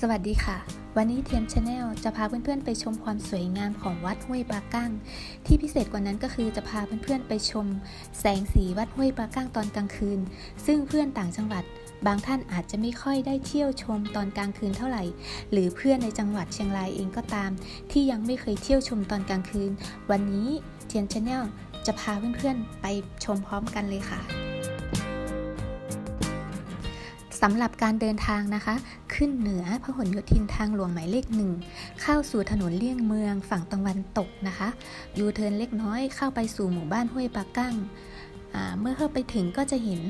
สวัสดีค่ะ วันนี้เทียมชาแนลจะพาเพื่อนๆไปชมความสวยงามของวัดห้วยปลากั้ง ที่พิเศษกว่านั้นก็คือจะพาเพื่อนๆไปชม แสงสีวัดห้วยปลากั้งตอนกลางคืน ซึ่งเพื่อนต่างจังหวัด บางท่านอาจจะไม่ค่อยได้เที่ยวชมตอนกลางคืนเท่าไหร่ หรือเพื่อนในจังหวัดเชียงรายเองก็ตาม ที่ยังไม่เคยเที่ยวชมตอนกลางคืน วันนี้เทียมชาแนลจะพาเพื่อนๆไปชมพร้อมกันเลยค่ะ สำหรับการเดินทางนะคะ ขึ้นเหนือพหลโยธินทางหลวงหมายเลขหนึ่งเข้าสู่ถนนเลี่ยงเมืองฝั่งตะวันตกนะคะยูเทิร์นเล็กน้อยเข้าไปสู่หมู่บ้านห้วยปากั้งเมื่อเข้าไปถึงก็จะเห็น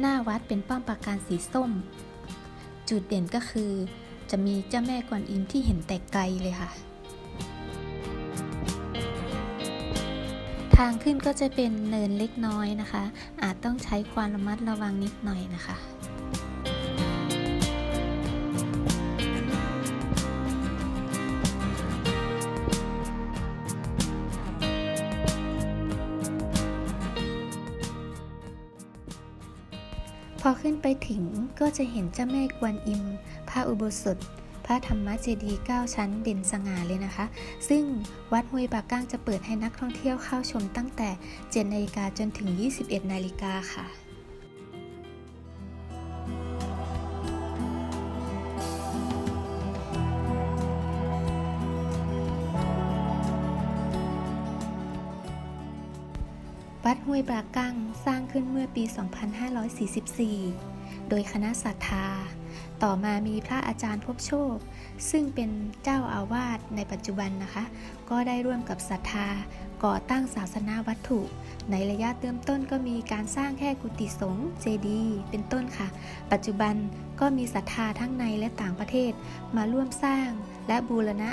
หน้าวัดเป็นป้อมปราการสีส้ม จุดเด่นก็คือ จะมีเจ้าแม่กวนอิมที่เห็นแต่ไกลเลยค่ะ ทางขึ้นก็จะเป็นเนินเล็กน้อยนะคะ อาจต้องใช้ความระมัดระวังนิดหน่อยนะคะ ถึงก็จะเห็นเจ้าแม่กวนอิม พระอุโบสถ พระธรรมเจดีย์9ชั้นเด่นสง่าเลยนะคะ ซึ่งวัดห้วยปากก้างจะเปิดให้นักท่องเที่ยวเข้าชมตั้งแต่ 7 นาฬิกาจนถึง 21 นาฬิกาค่ะวัดห้วยปลากั้งสร้างขึ้นเมื่อปี 2544 โดยคณะศรัทธา ต่อมามีพระอาจารย์พบโชค ซึ่งเป็นเจ้าอาวาสในปัจจุบันนะคะ ก็ได้ร่วมกับศรัทธา ก่อตั้งศาสนาวัตถุ ในระยะเริ่มต้นก็มีการสร้างแค่กุฏิสงฆ์เจดีย์เป็นต้นค่ะ ปัจจุบันก็มีศรัทธาทั้งในและต่างประเทศ มาร่วมสร้างและบูรณะ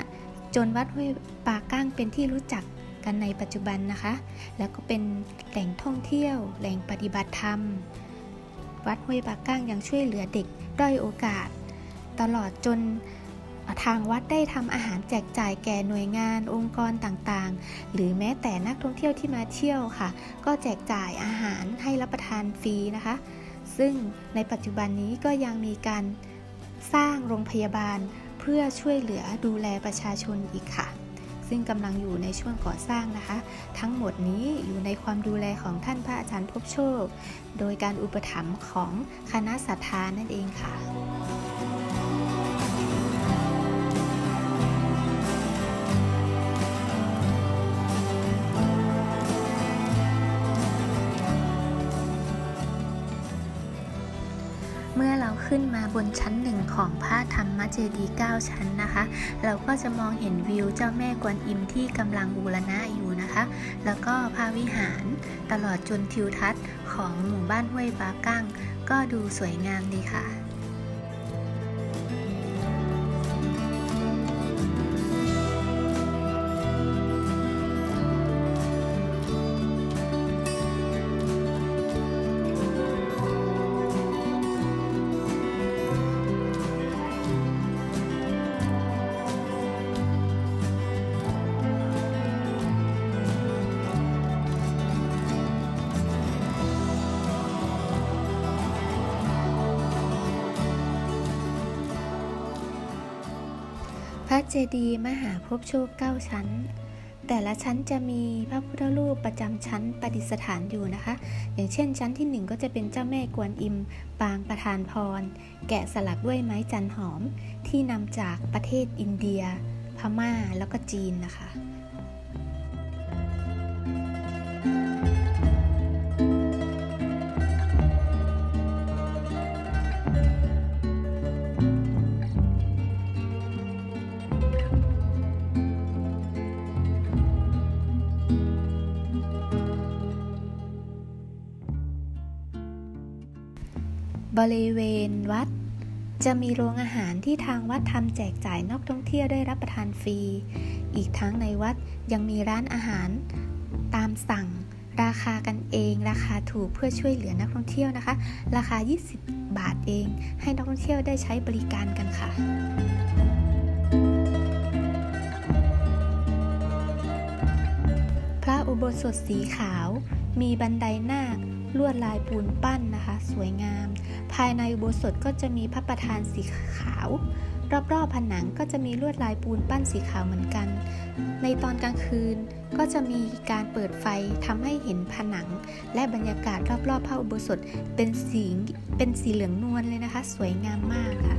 จนวัดห้วยปากั้งเป็นที่รู้จักกันในปัจจุบันนะคะ แล้วก็เป็นแหล่งท่องเที่ยว แหล่งปฏิบัติธรรม วัดห้วยปากก้างยังช่วยเหลือเด็กด้อยโอกาส ตลอดจนทางวัดได้ทำอาหารแจกจ่ายแก่หน่วยงานองค์กรต่างๆ หรือแม้แต่นักท่องเที่ยวที่มาเที่ยวค่ะ ก็แจกจ่ายอาหารให้รับประทานฟรีนะคะ ซึ่งในปัจจุบันนี้ก็ยังมีการสร้างโรงพยาบาลเพื่อช่วยเหลือดูแลประชาชนอีกค่ะ ซึ่งกำลังอยู่ในช่วงก่อสร้างนะคะ ทั้งหมดนี้อยู่ในความดูแลของท่านพระอาจารย์พบโชค โดยการอุปถัมภ์ของคณะสัทธานั่นเองค่ะ ขึ้นมาบนชั้นหนึ่งของพระธรรมเจดีย์9ชั้นนะคะ เราก็จะมองเห็นวิวเจ้าแม่กวนอิมที่กำลังบูรณะอยู่นะคะ แล้วก็พระวิหารตลอดจนทิวทัศน์ของหมู่บ้านห้วยปากั้งก็ดูสวยงามดีค่ะ ระเจดีย์มหาภพโชคเก้าชั้น แต่ละชั้นจะมีพระพุทธรูปประจำชั้นประดิษฐานอยู่นะคะ อย่างเช่นชั้นที่หนึ่งก็จะเป็นเจ้าแม่กวนอิม ปางประธานพร แกะสลักด้วยไม้จันหอมที่นำจากประเทศอินเดีย พม่าแล้วก็จีนนะคะ บริเวณวัด จะมีโรงอาหารที่ทางวัดทำแจกจ่ายนักท่องเที่ยวได้รับประทานฟรี อีกทั้งในวัดยังมีร้านอาหารตามสั่งราคากันเองราคาถูกเพื่อช่วยเหลือนักท่องเที่ยวนะคะ ราคา 20 บาทเอง ให้นักท่องเที่ยวได้ใช้บริการกันค่ะ พระอุโบสถสีขาว มีบันไดนาคลวดลายปูนปั้นนะคะ สวยงาม ภายในอุโบสถก็จะมีพระประธานสีขาว รอบๆผนังก็จะมีลวดลายปูนปั้นสีขาวเหมือนกัน ในตอนกลางคืนก็จะมีการเปิดไฟทำให้เห็นผนัง และบรรยากาศรอบๆพระอุโบสถเป็นสีเป็นสีเหลืองนวลเลยนะคะ สวยงามมากค่ะ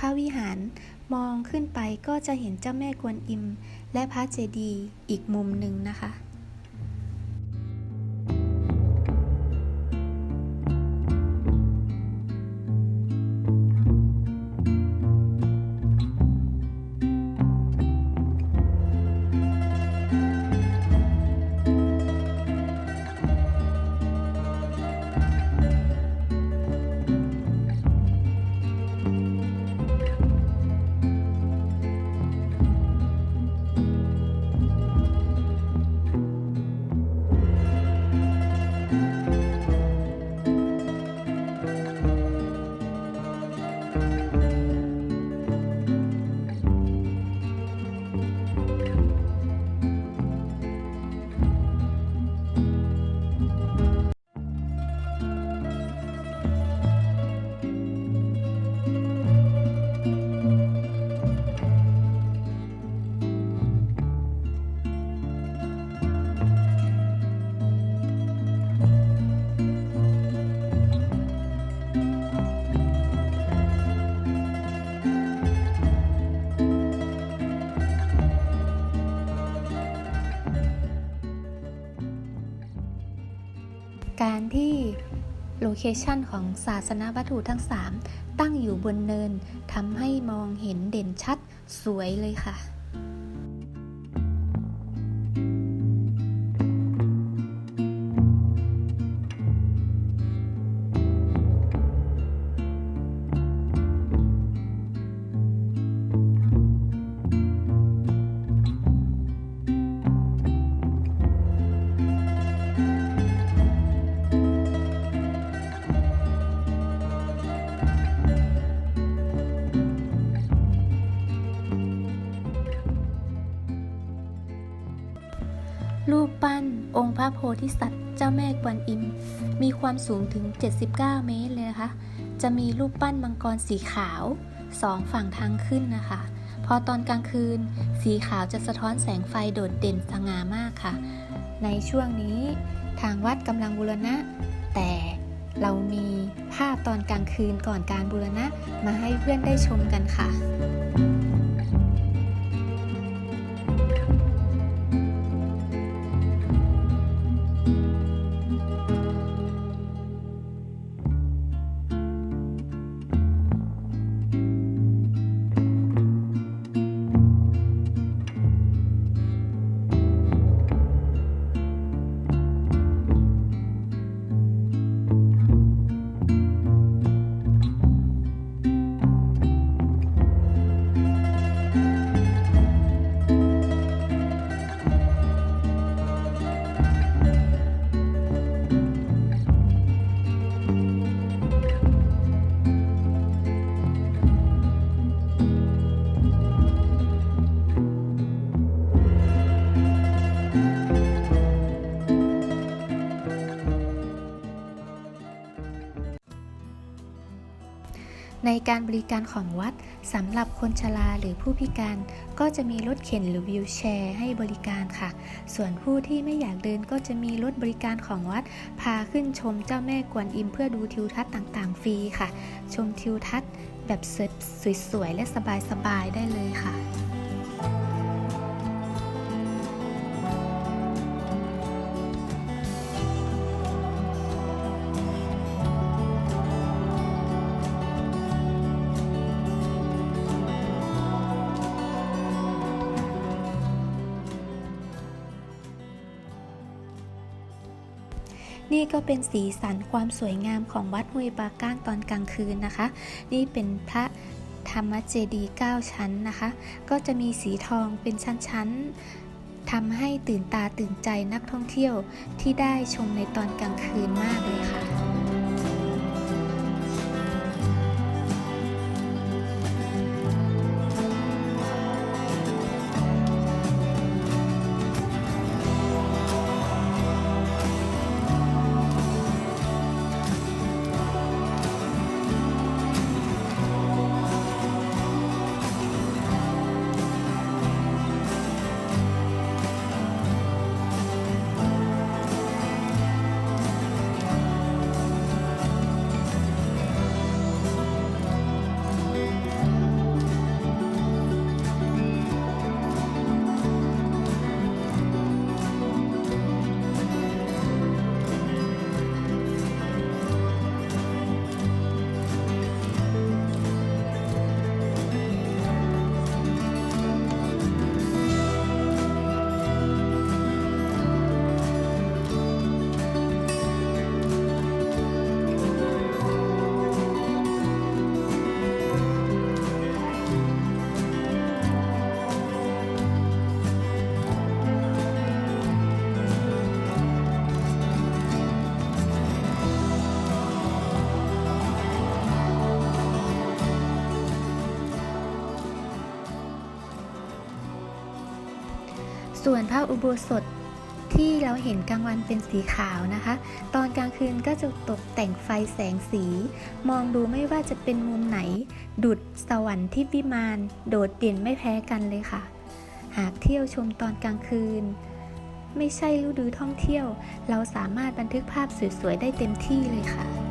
พระวิหาร มองขึ้นไปก็จะเห็นเจ้าแม่กวนอิม และพระเจดีย์อีกมุมหนึ่งนะคะ เคชันของศาสนาวัตถุทั้ง 3 ตั้งอยู่บนเนินทำให้มองเห็นเด่นชัดสวยเลยค่ะ โพธิสัตว์เจ้าแม่กวนอิม มีความสูงถึง 79 เมตรเลยนะคะ จะมีรูปปั้นมังกรสีขาวสองฝั่งทางขึ้นนะคะ พอตอนกลางคืน สีขาวจะสะท้อนแสงไฟโดดเด่นสง่ามากค่ะ ในช่วงนี้ทางวัดกำลังบูรณะ แต่เรามีภาพตอนกลางคืนก่อนการบูรณะมาให้เพื่อนได้ชมกันค่ะ ในการบริการของวัดสำหรับคนชราหรือผู้พิการ ก็จะมีรถเข็นหรือวิวแชร์ให้บริการค่ะ ส่วนผู้ที่ไม่อยากเดินก็จะมีรถบริการของวัด พาขึ้นชมเจ้าแม่กวนอิมเพื่อดูทิวทัศน์ต่างๆ ฟรีค่ะ ชมทิวทัศน์แบบสวยๆและสบายๆได้เลยค่ะ นี่ก็เป็นสีสันความสวยงามของวัดห้วยปาก้างตอนกลางคืนนะคะ นี่เป็นพระธรรมเจดีย์9ชั้นนะคะ ก็จะมีสีทองเป็นชั้นๆทำให้ตื่นตาตื่นใจนักท่องเที่ยวที่ได้ชมในตอนกลางคืนมากเลยค่ะ ส่วนพระอุโบสถที่เราเห็นกลางวันเป็นสีขาวนะคะ ตอนกลางคืนก็จะตกแต่งไฟแสงสี มองดูไม่ว่าจะเป็นมุมไหน ดุดสวรรค์ที่วิมานโดดเด่นไม่แพ้กันเลยค่ะ หากเที่ยวชมตอนกลางคืน ไม่ใช่ฤดูท่องเที่ยว เราสามารถบันทึกภาพสวยๆได้เต็มที่เลยค่ะ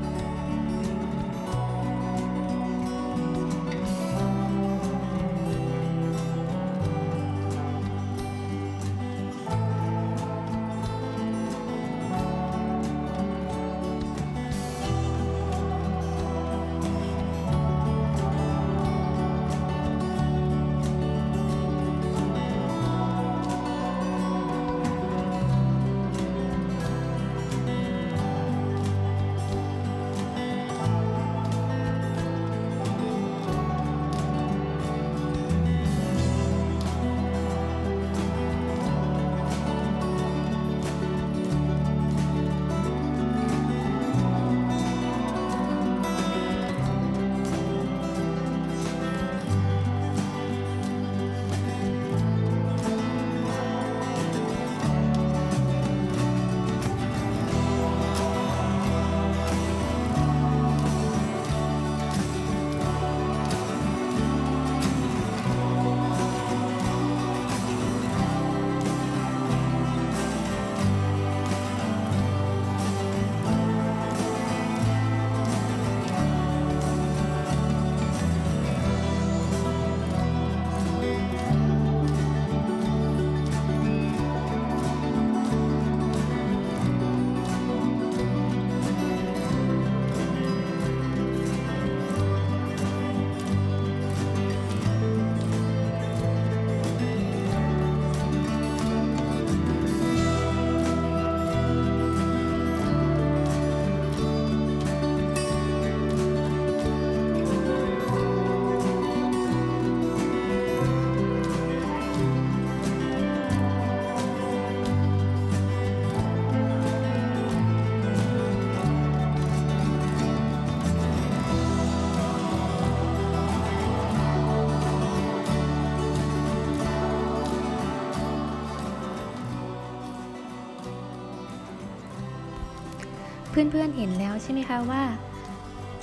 เพื่อนๆเห็นแล้วใช่ไหมคะว่า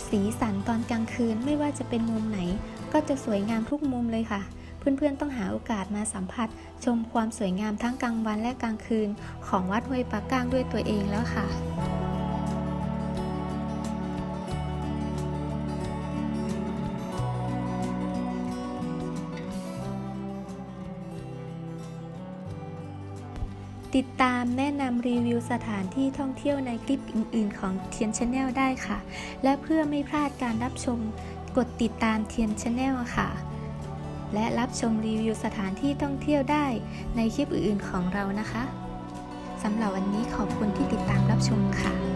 สีสันตอนกลางคืนไม่ว่าจะเป็นมุมไหน ก็จะสวยงามทุกมุมเลยค่ะ เพื่อนๆต้องหาโอกาสมาสัมผัส ชมความสวยงามทั้งกลางวันและกลางคืน ของวัดห้วยปะก้างด้วยตัวเองแล้วค่ะ ติดตามแนะนำรีวิวสถานที่ท่องเที่ยวในคลิปอื่น ๆ ของเทียนชาแนลได้ค่ะ และเพื่อไม่พลาดการรับชม กดติดตามเทียนชาแนลค่ะ และรับชมรีวิวสถานที่ท่องเที่ยวได้ในคลิปอื่น ๆ ของเรานะคะสำหรับวันนี้ขอบคุณที่ติดตามรับชมค่ะ